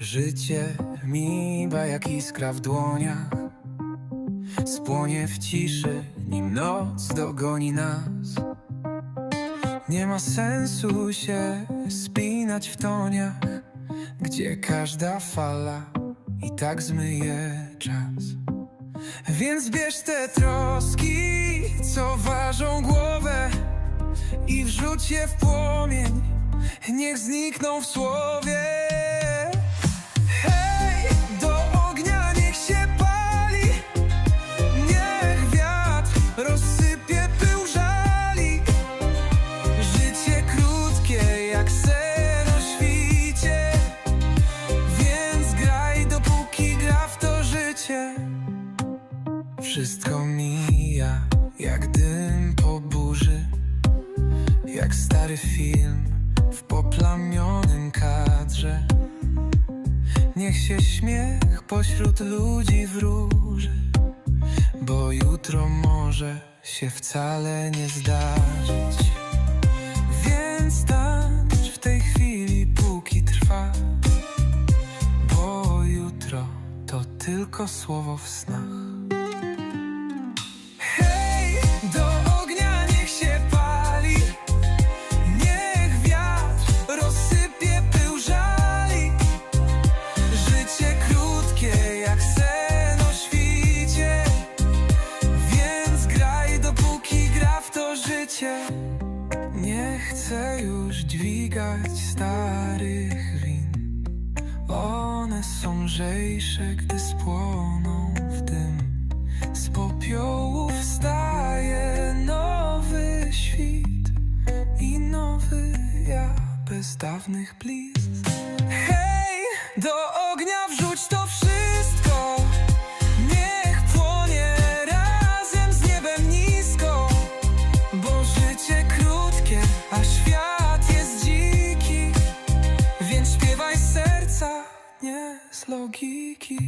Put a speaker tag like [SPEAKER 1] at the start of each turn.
[SPEAKER 1] Życie miba jak iskra w dłoniach. Spłonie w ciszy, nim noc dogoni nas. Nie ma sensu się spinać w toniach Gdzie każda fala i tak zmyje czas. Więc bierz te troski, co ważą głowę I wrzuć je w płomień, niech znikną w słowie Wszystko mija jak dym po burzy Jak stary film w poplamionym kadrze. Niech się śmiech pośród ludzi wróży Bo jutro może się wcale nie zdarzyć. Więc tańcz w tej chwili póki trwa Bo jutro to tylko słowo w snach Nie chcę już dźwigać starych win. One są lżejsze, gdy spłoną w dym. Z popiołów wstaje nowy świt I nowy ja bez dawnych blizn. Hej, do ognia wrzuć to wszystko życie krótkie, a świat jest dziki. Więc śpiewaj serca, nie z logiki.